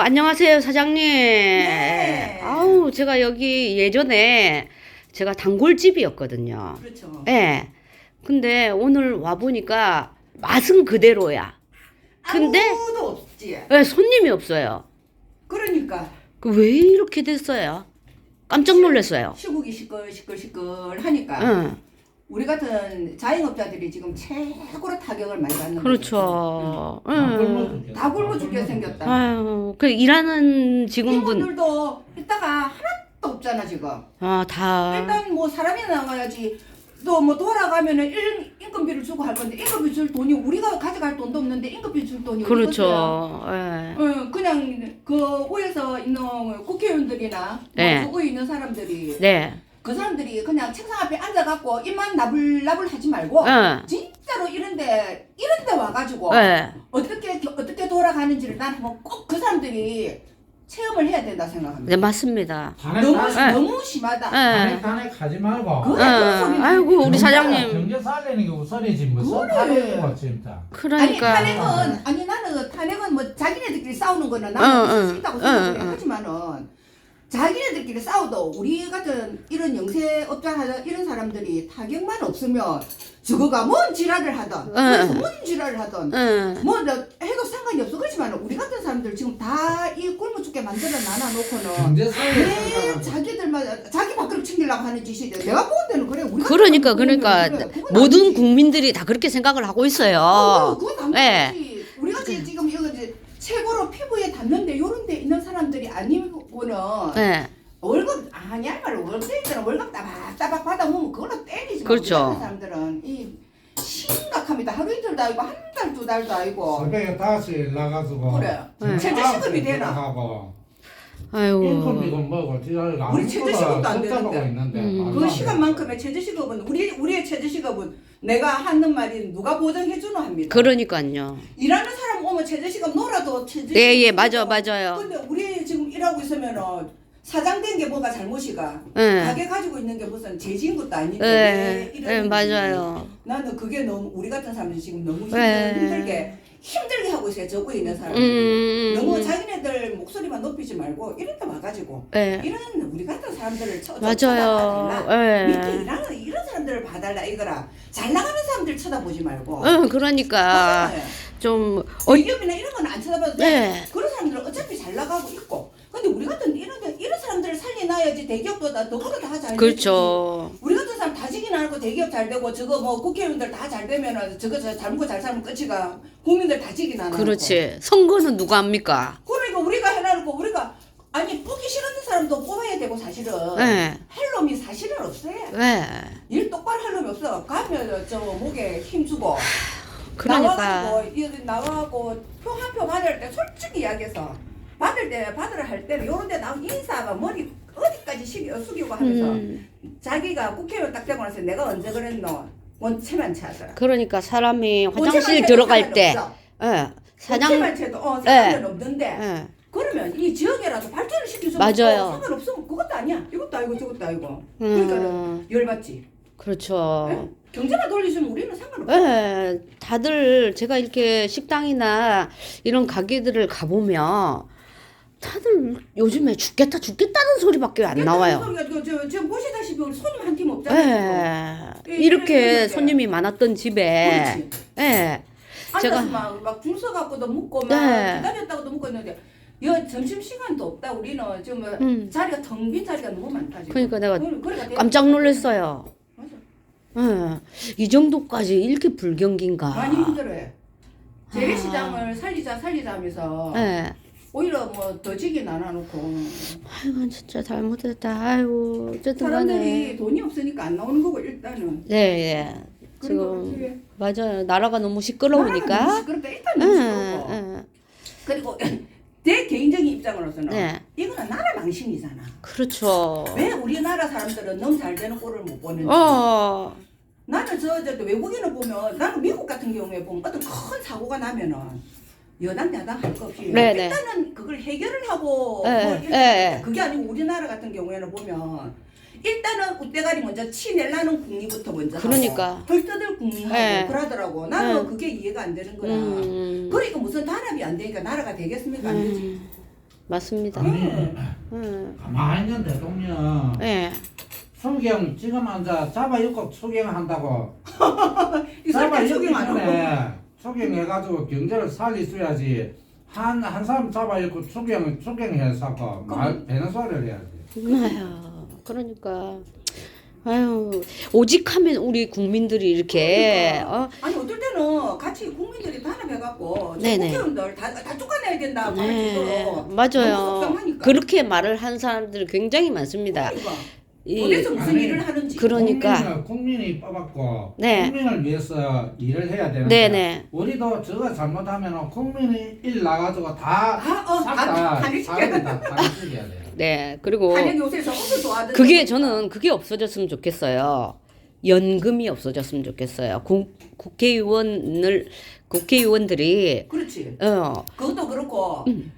안녕하세요, 사장님. 네. 아우, 제가 여기 예전에 제가 단골집이었거든요. 그렇죠. 예. 근데 오늘 와 보니까 맛은 그대로야. 근데 아무도 없지. 예, 손님이 없어요. 그러니까 그 왜 이렇게 됐어요? 깜짝 놀랐어요. 시국이 시끌 시끌 시끌 하니까 응, 우리 같은 자영업자들이 지금 최고로 타격을 많이 받는 그렇죠. 음. 응. 다 굶어 죽게 생겼다. 아유, 그 일하는 직원분, 직원들도 이따가 하나도 없잖아 지금. 아, 다. 일단 뭐 사람이 나가야지. 또 뭐 돌아가면은 일, 임금비를 주고 할 건데 임금비 줄 돈이 우리가 가져갈 돈도 없는데 임금비 줄 돈이 어디? 그렇죠. 예. 어, 그냥 그 위에서 있는 국회의원들이나 네. 뭐 그거에 있는 사람들이 네. 그 사람들이 그냥 책상 앞에 앉아갖고 입만 나불나불 하지 말고 예. 진짜로 이런데 이런데 와가지고 예. 어떻게 어떻게 돌아가는지를 난 한번 꼭 그 사람들이 체험을 해야 된다 생각합니다. 네, 맞습니다. 너무 예. 너무 심하다. 예. 단에 단에 가지 말고. 그래, 예. 그런 소리는 아이고, 우리 사장님. 경제 살리는 게 우선이지 무슨 그래. 다른 진짜. 아니 그러니까. 탄핵은 아니 나는 탄핵은 뭐 자기네들끼리 싸우는 거는 응, 나는 응, 있을 수 있다고 응, 생각해 응. 하지만은 자기네들끼리 싸워도 우리 같은 이런 영세업자 하던 이런 사람들이 타격만 없으면 저거가 뭔 지랄을 하던 그래서 뭔 지랄을 하던 응. 뭐나 해도 상관이 없어 그렇지만 우리 같은 사람들 지금 다 이 굶어 죽게 만들어 놔놔 놓고는 경제 왜 자기들만 자기 밥그릇 챙기려고 하는 짓이 내가 보는 데는 그래 우리 같은 그러니까 사람들 그러니까 그래. 모든 아니지. 국민들이 다 그렇게 생각을 하고 어, 있어요. 그건 예. 당연하지. 우리가 지금 지금 이거 이제 최고로 피부에 닿는데 요런 데 있는 사람들이 아니고 는 네. 월급 아니야 말로 월급쟁이들은 월급 따박따박 받아보면 그걸로 때리지. 그렇죠. 우리 같은 사람들은 이 심각합니다. 하루 이틀도 아니고 한 달 두 달도 아니고. 새벽에 다시 나가지고. 그래. 네. 최저 시급이 되나? 하고 아이고. 인건비도 뭐고 지랄 우리 최저 시급도 안 되는데. 있는데. 음. 말도 그안 시간만큼의 최저 시급은 우리 우리의 최저 시급은 내가 하는 말이 누가 보장해 주노 합니다. 그러니까요. 일하는 사람 오면 최저 시급 놀아도 최저시급. 예, 예, 맞아, 맞아요. 근데 우리 일하고 있으면은 사장 된 게 뭐가 잘못이가? 예. 가게 가지고 있는 게 무슨 죄진 것도 아닌데. 예, 왜 이러는지. 예, 맞아요. 나는 그게 너무 우리 같은 사람들이 지금 너무 힘들, 예. 힘들게 힘들게 하고 있어요. 저거 있는 사람들. 음. 너무 자기네들 목소리만 높이지 말고 이런 데 와가지고 예. 이런 우리 같은 사람들을 쳐, 좀 맞아요. 쳐다봐 달라. 밑에 예. 일하는 이런 사람들을 봐달라 이거라. 잘 나가는 사람들 쳐다보지 말고. 응, 그러니까 네. 좀 어, 대기업이나 이런 건 안 쳐다봐도 돼. 네. 그런 사람들은 어차피 잘 나가고 있고. 근데 우리 같은 이런 데- 이런 사람들을 살려놔야지 대기업보다 더보다 다 잘 그렇죠. 우리 같은 사람 다지기나 알고 대기업 잘 되고 저거 뭐 국회의원들 다 잘 되면은 저거 저 잘먹고 잘 살면 끝이가 국민들 다지기나 않고. 그렇지. 선거는 누가 합니까? 그러니까 우리가 해놔놓고 우리가 아니 뽑기 싫은 사람도 뽑아야 되고 사실은 예. 할 놈이 사실은 없어요. 예. 일 똑바로 할 놈이 없어. 가면 저 목에 힘 주고 그러니까 나와가지고 이 나와고 표 한 표 받을 때 솔직히 이야기해서 받을 때 받으라 할 때는 요런 데 나온 인사가 머리 어디까지 숙여, 숙이고 하면서 음. 자기가 국회의원 딱 되고 나서 내가 언제 그랬노 원체만 찾아라 그러니까 사람이 화장실 들어갈 때. 예. 사장 원체만 채도 어 상관은 예. 없는데 예. 그러면 이 지역에라도 발전을 시킬 수 맞아요. 없고 상관없으면 그것도 아니야 이것도 아니고 저것도 아니고 그러니까 음. 열받지 그렇죠. 예? 경제만 돌리시면 우리는 상관없어 예, 다들 제가 이렇게 식당이나 이런 가게들을 가보면 다들 요즘에 죽겠다 죽겠다는 소리밖에 안 나와요. 지금 보시다시피 우리 손님 한 팀 없잖아요 예, 예, 이렇게 손님이 많았던 집에 그렇지 예, 제가- 막, 막줄 서갖고도 묵고 막 네. 기다렸다고도 묵고 있는데 여 점심 시간도 없다 우리는 지금 뭐 음. 자리가 텅 빈 자리가 너무 많다 지금 그러니까 내가 그러니까 내가- 깜짝 놀랐어요. 맞아. 예, 이 정도까지 이렇게 불경기인가? 많이 힘들어요 아. 재래시장을 살리자 살리자 하면서 예, 오히려 뭐 더 지게 나눠놓고 아이고 진짜 잘못했다. 아이고 어쨌든 사람들이 간에 돈이 없으니까 안 나오는 거고 일단은 예, 예. 그리고 지금 그게 맞아요. 나라가 너무 나라가 시끄러우니까. 너무 시끄럽다 일단 예, 너무 시끄럽고 예. 그리고 내 개인적인 입장으로서는 네. 이거는 나라 망신이잖아 그렇죠. 왜 우리나라 사람들은 너무 잘 되는 꼴을 못 보는지 어, 나는 저, 저 외국인을 보면 나는 미국 같은 경우에 보면 어떤 큰 사고가 나면은 여당 야당 할거 없이 네, 네. 일단은 그걸 해결을 하고 네, 네. 그게 아니고 우리나라 같은 경우에는 보면 일단은 우대가리 먼저 치내려는 국리부터 먼저 그러니까. 하고 헐뜯을 국리하고 네. 그러더라고 나는 네. 그게 이해가 안 되는 거야 음, 그러니까 무슨 단합이 안 되니까 나라가 되겠습니까 안 되지 음, 맞습니다. 아니 음. 가만히 있는 대통령 예. 수경 지금 앉아 잡아 입고 수경한다고 이 잡아 사람 입기 속이 많 아. 전에 수경해가지고 경제를 살리줘야지 한 한 사람 잡아 입고 수경 수경해서 말 되는 소리를 해야지 아유, 그러니까 아유 오직 하면 우리 국민들이 이렇게 어? 아니 어떨 때는 같이 국민들이 단합해갖고 저 네네. 국회의원들 다, 다 쫓아내야 된다. 네, 너무 맞아요. 속상하니까. 그렇게 말을 한 사람들이 굉장히 많습니다. 그러니까. 이, 어디서 무슨 아니, 일을 하는지. 그러니까. 국민을, 국민이 뽑았고 네. 국민을 위해서 일을 해야 되는데 네네. 우리도 저거 잘못하면 국민이 일 나가지고 다 다, 어, 다, 싹다 탄핵시켜야 사람이 다 탄핵시켜야 돼요. 네 그리고 요새에서 엄청. 그게 저는 그게 없어졌으면 좋겠어요. 연금이 없어졌으면 좋겠어요. 국, 국회의원을 국회의원들이 그렇지. 어 그것도 그렇고. 음.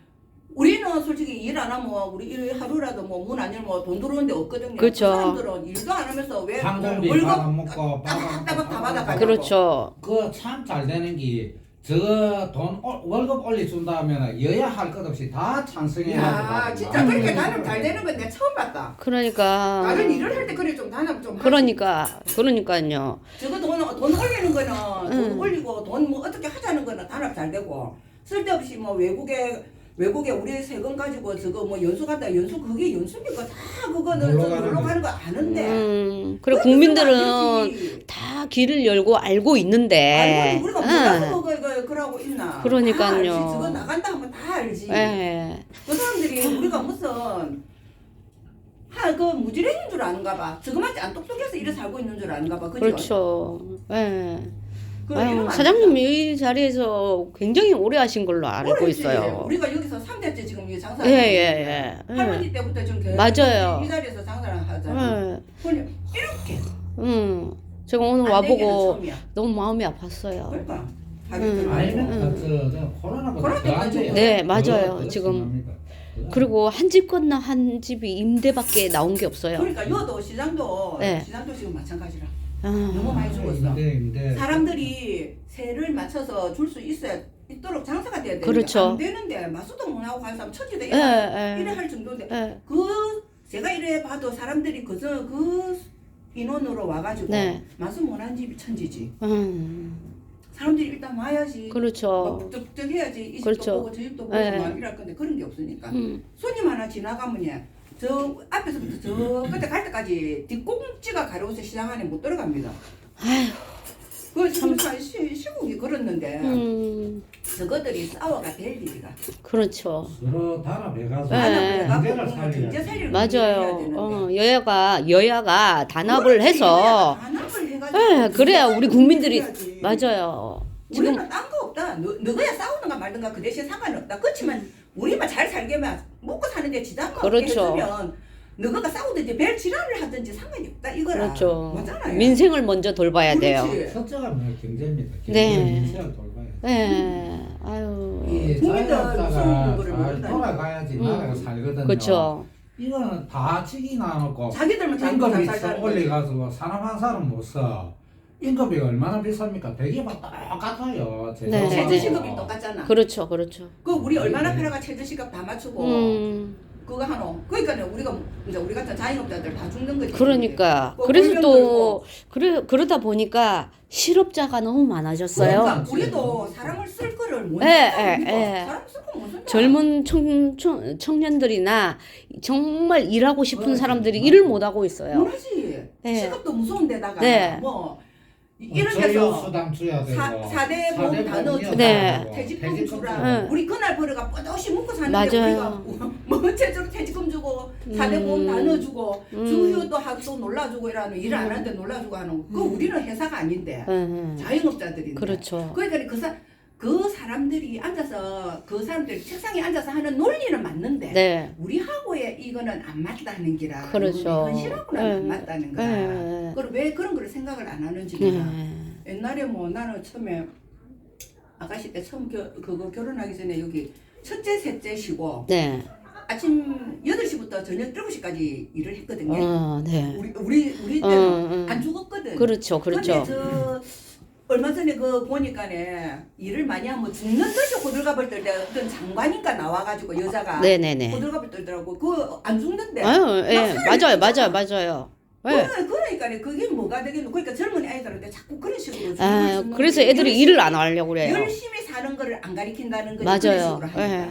우리는 솔직히 일 안 하면 우리 일 하루라도 뭐 문 안 열면 돈 들어오는 데 없거든요. 그렇죠. 그 사람들은 일도 안 하면서 왜 상공비 월급 받아먹고 따박따박 다 받아가지고. 그렇죠. 그거 참 잘 되는 게 저거 돈 올- 월급 올려준다 하면 여야 할 것 없이 다 찬성해야 야, 진짜 그렇게 단합 잘 되는 건 내가 처음 봤다. 그러니까 다른 일을 할 때 그래 좀 단합 좀. 하지. 그러니까 그러니까요. 저거 돈, 돈 올리는 거는 돈 응. 올리고 돈 뭐 어떻게 하자는 거는 단합 잘 되고 쓸데없이 뭐 외국에 외국에 우리 세금 가지고 저거 뭐 연수 갔다 연수 그게 연수니까 다 그거는 놀러 저 가는 놀러 거지. 가는 거 아는데 음 그리고 국민들은. 다 길을 열고 알고 있는데. 알고 우리가 몰라서 응. 그거 이거 그러고 있나 그러니까요. 다 알지. 저거 나간다 하면 다 알지 예. 그 사람들이 우리가 무슨 하그 무지랭인 줄 아는가 봐 저거만 안 똑똑해서 이래 살고 있는 줄 아는가 봐 그죠? 그렇죠. 예. 그 아유, 사장님이 이 자리에서 굉장히 오래 하신 걸로 알고 오래지. 있어요. 우리가 여기서 3대째 지금 이 장사. 예, 예, 예. 할머니 때부터 좀 계속 맞아요. 이 자리에서 장사를 하잖아. 예. 이렇게. 음. 제가 오늘 안 되기는 와보고 처음이야. 너무 마음이 아팠어요. 그러니까. 음. 가격들 아니면 많고. 저, 저 코로나보다 코로나 더안 돼요. 네, 맞아요. 지금. 그리고 한 집 건너 한 집이 임대밖에 나온 게 없어요. 그러니까 여도 시장도 네. 시장도 지금 마찬가지라. 아, 너무 많이 죽었어. 인데 인데 사람들이 세를 맞춰서 줄 수 있어야 있도록 장사가 돼야 되는데 그렇죠. 안 되는데 마수도 못 하고 가는 사람 천지도 예, 이래, 예. 이래 할 정도인데 예. 그 제가 이래 봐도 사람들이 그저 그 인원으로 와가지고 네. 마수 못하는 집이 천지지. 음, 사람들이 일단 와야지. 그렇죠. 북적북적 해야지 이 집도 그렇죠. 보고 저 집도 보고 네. 막 이럴 건데 그런 게 없으니까 음, 손님 하나 지나가면 예, 저 앞에서부터 저 끝에 갈 때까지 뒷꽁지가 가려워서 시장 안에 못 들어갑니다. 아휴, 그 지금 사- 시, 시국이 그렇는데 음, 저것들이 싸워가 될 일이가. 그렇죠. 서로 단합해가지고 네. 경제를 살려야 경제 돼. 살리는 맞아요. 어, 여야가 여야가 단합을 해서 단합을 해가지고 예, 그래야 우리 국민들이 해야지. 맞아요. 지금 우리는 딴 거 없다. 너, 너가 싸우는가 말든가 그 대신 상관없다. 그렇지만 우리만 잘 살게만 먹고 사는데 지장만 그렇죠. 해주면 너가 싸우든지 별 지랄을 하든지 상관이 없다 이거라. 그렇죠. 맞잖아요. 민생을 먼저 돌봐야 돼요. 그렇지. 첫째가 뭐 경제입니다. 경제 네. 민생을 돌봐야 돼. 예. 아유. 이 국민들 자영업자가 무서운 거를 잘 모른다니까. 돌아가야지 음. 나라가 살거든요. 그렇죠. 이거는 다 치기 나놓고 자기들만 임금이 잘쏙 살고 올려가지고 사람 한 사람 못 써. 임금이 얼마나 비쌉니까? 대기만 똑같아요. 네. 최저 시급이 똑같잖아. 그렇죠. 그렇죠. 그 우리 얼마나 팔아가 최저 시급 다 맞추고 음. 그거 하노. 그러니까 우리가 이제 우리 같은 자영업자들 다 죽는 거지. 그러니까 그 그래서 또. 그래 그러다 보니까 실업자가 너무 많아졌어요. 그러니까 우리도 사람을 쓸 거를 못 예, 예, 쓴다. 예. 사람 쓸거못 쓴다. 젊은 청, 청, 청년들이나 정말 일하고 싶은 그렇지. 사람들이 일을 못 하고 있어요. 못하지. 네. 시급도 무서운데다가 네. 뭐 이- 뭐 이렇게 해서 수당 줘야 되고 사- 사대 보험 사대 다 넣어주고 네. 퇴직금 퇴직금 주라. 네. 우리 그날 벌어가 뻗어시 먹고 사는데 맞아요. 우리가 뭐 제대로 퇴직금 주고 사대 보험 다 음. 넣어주고 음. 주휴도 하고 또 놀라주고 이러는 일 안 하는데 놀라주고 하는 거. 그거 우리는 회사가 아닌데 음. 자영업자들인데. 그렇죠. 그러니까 그, 사, 그 사람들이 앉아서 그 사람들이 책상에 앉아서 하는 논리는 맞는데 네. 우리하고의 이거는 안 맞다는 기라. 그렇죠. 현실하고는 네. 안 맞다는 거야. 네. 그걸 왜 그런 걸 생각을 안 하는지 네. 옛날에 뭐 나는 처음에 아가씨 때 처음 겨, 그거 결혼하기 전에 여기 첫째 셋째 쉬고 네. 아침 8시부터 저녁 7시까지 일을 했거든요. 어, 네. 우리 우리 우리 어, 때는 어. 안 죽었거든. 그렇죠. 그렇죠. 근데 저 얼마 전에 그 보니까네 일을 많이 하면 죽는 듯이 호들갑을 떨 때 어떤 장관인가 나와가지고 여자가 네네네. 호들갑을 떨더라고 그 안 죽는데 아유, 예, 막 맞아요. 맞아요, 맞아요. 예. 그래, 그러니까 그게 뭐가 되겠노 그러니까 젊은 애들한테 자꾸 그런 식으로 아, 죽는 그래서 거지. 애들이 일을 안 하려고 그래요. 열심히 사는 거를 안 가리킨다는 거지 맞아요. 식으로 하니까 예.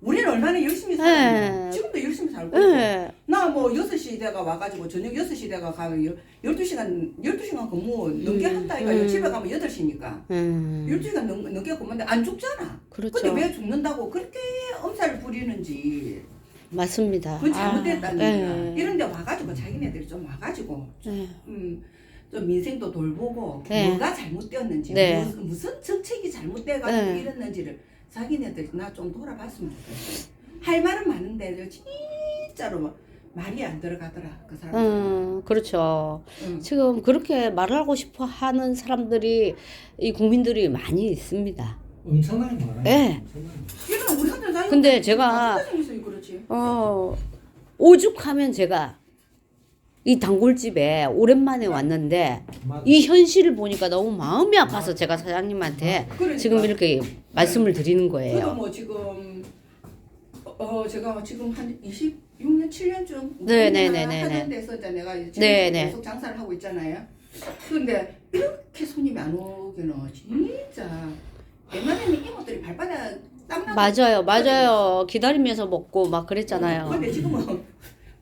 우리는 얼마나 열심히 예. 살았노 지금도 열심히 살고 있고 예. 나뭐 6시 대가 와가지고 저녁 6시 대가 가면 12시간 12시간 근무 넘게 음, 한다니까 음. 집에 가면 8시니까 음, 12시간 넘, 넘게 근무하는데 안 죽잖아 그렇죠. 근데 왜 죽는다고 그렇게 엄살을 부리는지 맞습니다. 그건 잘못됐다는 아, 거야 예. 이런 데 와가지고 자기네들이 좀 와가지고 예. 음, 좀 민생도 돌보고 네. 뭐가 잘못되었는지 네. 무슨, 무슨 정책이 잘못돼가지고 네. 이랬는지를 자기네들이 나 좀 돌아봤으면 좋겠어 할 말은 많은데 진짜로 막 말이 안 들어가더라 그 사람 음, 그렇죠. 응. 지금 그렇게 말하고 싶어 하는 사람들이 이 국민들이 많이 있습니다. 엄청나게 많아요. 예. 우리 같은 사람 근데 제가- 있어요 그렇지 어, 오죽하면 제가 이 단골집에 오랜만에 왔는데 맞아. 이 현실을 보니까 너무 마음이 아파서 제가 사장님한테 그러니까. 지금 이렇게 말씀을 드리는 거예요. 뭐 지금 어, 어 제가 지금 한 26년 7년쯤 네, 네, 네, 네, 하던 네. 데서 이제 내가 이제 네, 네. 계속 장사를 하고 있잖아요. 근데 이렇게 손님이 안 오기는 진짜 웬만하면 이모들이 발바닥 땀나고 맞아요, 맞아요. 기다리면서 먹고 막 그랬잖아요. 근데 지금은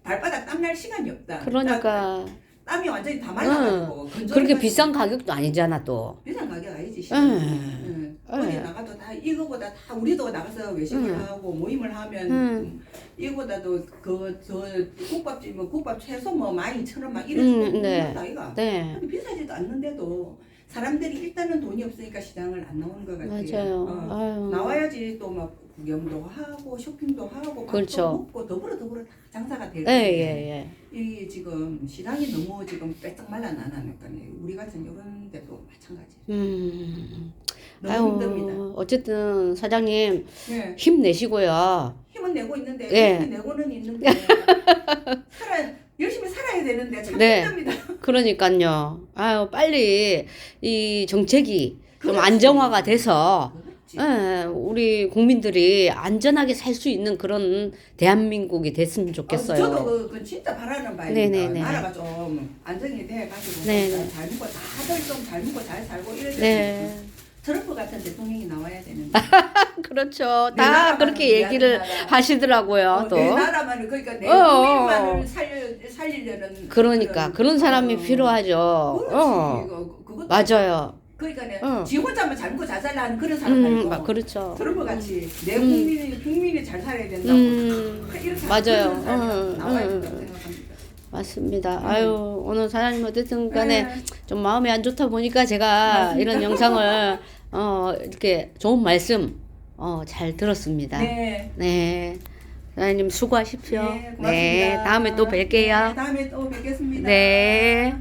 발바닥 땀날 시간이 없다. 그러니까 땀, 이 완전히 다 말라가지고 건조해가지고. 그렇게 비싼 가격도 아니잖아 또. 비싼 가격 아니지. 씨. 응. 응. 어디 응. 나가도 다 이거보다 다 우리도 나가서 외식을 응. 하고 모임을 하면 응. 이거보다도 그저 국밥집은 국밥 최소 뭐 많이 천 원 막 음, 이런 네. 다 아이가. 네. 비싸지도 않는데도 사람들이 일단은 돈이 없으니까 시장을 안 나오는 것 같아요. 맞아요. 어. 나와야지 또막 구경도 하고 쇼핑도 하고 그렇죠. 먹고 더불어 더불어 다 장사가 되고 예, 예, 예. 이 지금 시장이 너무 지금 빼짝 말라 나나니까 우리 같은 이런 데도 마찬가지. 음. 너무 힘듭니다. 아유, 어쨌든 사장님 예. 힘내시고요. 힘은 내고 있는데 예. 열심히 내고는 있는데 살아 열심히 살아야 되는데 참 네. 힘듭니다. 그러니까요. 아유, 빨리 이 정책이 좀 그렇지. 안정화가 돼서 그렇지. 예, 우리 국민들이 안전하게 살 수 있는 그런 대한민국이 됐으면 어, 좋겠어요. 저도 그, 그 진짜 바라는 바입니다. 네네네. 나라가 좀 안정이 돼가지고 네네. 잘 먹고 다들 좀 잘 먹고 잘 살고 이럴 때 네. 트럼프 같은 대통령이 나와야 되는데 그렇죠. 내 다 나라만 그렇게 얘기를 나라. 하시더라고요. 어, 또. 내 나라만 그러니까 내 어, 국민만을 어. 살려 살리려는 그러니까 그런 사람이 어, 필요하죠. 그렇지. 어. 이거, 그것도 맞아요. 그러니까 내 어. 지 혼자만 잘 먹고 잘 살라는 그런 사람 음, 말고 막 그렇죠. 트럼프 같이 내 음. 국민이 국민이 잘 살아야 된다고 음, 이렇게 맞아요. 그런 사람이 어, 나와야 어, 된다고 어. 생각합니다. 맞습니다. 음. 아유, 오늘 사장님 어쨌든 간에 네. 좀 마음이 안 좋다 보니까 제가 맞습니다. 이런 영상을 어, 이렇게 좋은 말씀 어, 잘 들었습니다. 네. 네. 사장님 수고하십시오. 네, 고맙습니다. 네, 다음에 또 뵐게요. 네, 다음에 또 뵙겠습니다. 네.